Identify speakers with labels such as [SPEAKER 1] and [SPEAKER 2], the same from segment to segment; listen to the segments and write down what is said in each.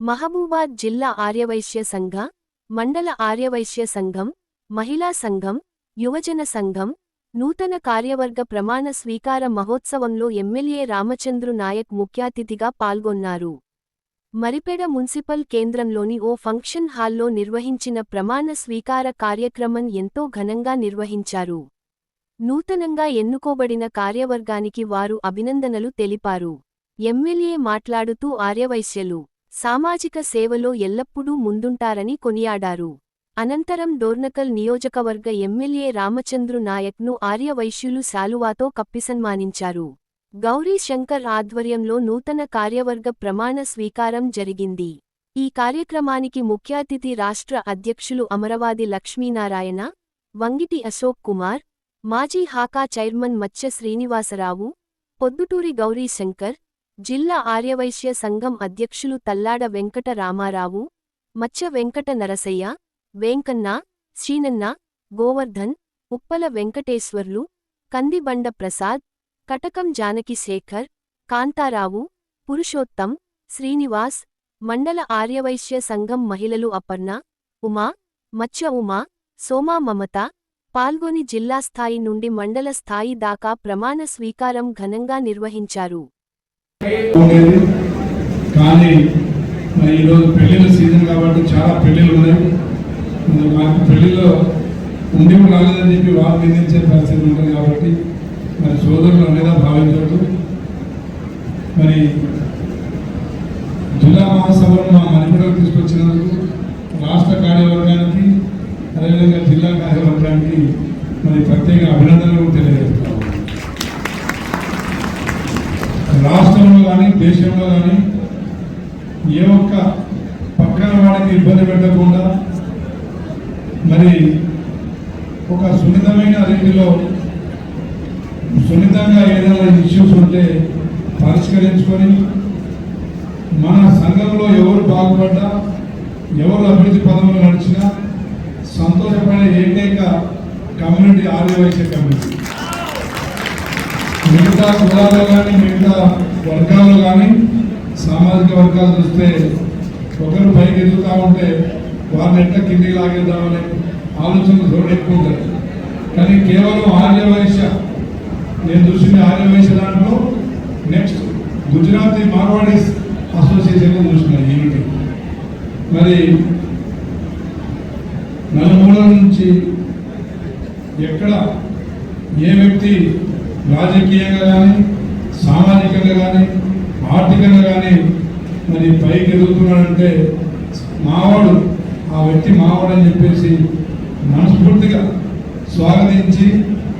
[SPEAKER 1] మహబూబాద్ జిల్లా ఆర్యవైశ్య సంఘ మండల ఆర్యవైశ్య సంఘం మహిళా సంఘం యువజన సంఘం నూతన కార్యవర్గ ప్రమాణ స్వీకార మహోత్సవంలో ఎమ్మెల్యే రామచంద్రు నాయక్ ముఖ్యాతిథిగా పాల్గొన్నారు. మరిపెడ మున్సిపల్ కేంద్రంలోని ఓ ఫంక్షన్ హాల్లో నిర్వహించిన ప్రమాణ స్వీకార కార్యక్రమం ఎంతో ఘనంగా నిర్వహించారు. నూతనంగా ఎన్నుకోబడిన కార్యవర్గానికి వారు అభినందనలు తెలిపారు. ఎమ్మెల్యే మాట్లాడుతూ ఆర్యవైశ్యలు సామాజిక సేవలో ఎల్లప్పుడూ ముందుంటారని కొనియాడారు. అనంతరం డోర్నకల్ నియోజకవర్గ ఎమ్మెల్యే రామచంద్రు నాయక్ను ఆర్యవైశ్యులు శాలువాతో కప్పిసన్మానించారు. గౌరీ శంకర్ ఆధ్వర్యంలో నూతన కార్యవర్గ ప్రమాణ స్వీకారం జరిగింది. ఈ కార్యక్రమానికి ముఖ్యాతిథి రాష్ట్ర అధ్యక్షులు అమరవాది లక్ష్మీనారాయణ వంగిటి అశోక్ కుమార్ మాజీ హాకా చైర్మన్ మత్స్య శ్రీనివాసరావు పొద్దుటూరి గౌరీ శంకర్ జిల్లా ఆర్యవైశ్య సంఘం అధ్యక్షులు తల్లాడ వెంకట రామారావు మచ్చ వెంకట నరసయ్య వేంకన్న శ్రీనన్న గోవర్ధన్ ఉప్పల వెంకటేశ్వర్లు కందిబండ ప్రసాద్ కటకం జానకి శేఖర్ కాంతారావు పురుషోత్తం శ్రీనివాస్ మండల ఆర్యవైశ్య సంఘం మహిళలు అపర్ణ ఉమా మచ్చ ఉమా సోమా మమత పాల్గొని జిల్లా స్థాయి నుండి మండల స్థాయి దాకా ప్రమాణ స్వీకారం ఘనంగా నిర్వహించారు.
[SPEAKER 2] ఉండేది కానీ మరి ఈరోజు పెళ్ళిళ్ళ సీజన్ కాబట్టి చాలా పెళ్ళిళ్ళు ఉన్నాయి. మరి మాకు పెళ్ళిలో ఉండి రాలేదని చెప్పి వాళ్ళు నిందించే పరిస్థితి ఉంటుంది కాబట్టి మరి సోదరులు అనేదా భావించవద్దు మరి జిల్లా మహాసభను మా మణిపూర్కి తీసుకొచ్చినందుకు రాష్ట్ర కార్యవర్గానికి అదేవిధంగా జిల్లా కార్యవర్గానికి మరి ప్రత్యేక అభినందనలు తెలియజేస్తాం రాష్ట్రంలో కానీ దేశంలో కానీ ఏ ఒక్క పక్కన వాడికి ఇబ్బంది పెట్టకుండా మరి ఒక సున్నితమైన రీతిలో సున్నితంగా ఏదైనా ఇష్యూస్ ఉంటే పరిష్కరించుకొని మన సంఘంలో ఎవరు బాగుపడ్డా ఎవరు అభివృద్ధి పదంలో నడిచినా సంతోషపడే ఏకైక కమ్యూనిటీ ఆర్యవైశ్య కమ్యూనిటీ. మిగతా కులాల్లో కానీ మిగతా వర్గాల్లో కానీ సామాజిక వర్గాలు చూస్తే ఒకరు పైకి ఎదుగుతూ ఉంటే వారిని ఎట్లా కిందికి లాగేద్దామనే ఆలోచనలు తోడు ఎక్కువ ఉంటాయి కానీ కేవలం ఆర్యవైశ్య నేను చూసిన ఆర్యవైశ్య దాంట్లో నెక్స్ట్ గుజరాతీ మార్వాడీస్ అసోసియేషన్ చూసిన యూనిటీ. మరి నలుమూల నుంచి ఎక్కడ ఏ వ్యక్తి రాజకీయంగా కానీ సామాజికంగా కానీ ఆర్థికంగా కానీ మరి పైకి ఎదుగుతున్నాడంటే మావాడు ఆ వ్యక్తి మావాడు అని చెప్పేసి మనస్ఫూర్తిగా స్వాగతించి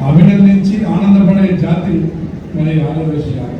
[SPEAKER 2] అభినందించి ఆనందపడే జాతి మరి ఆంధ్రప్రదేశ్ జాతి.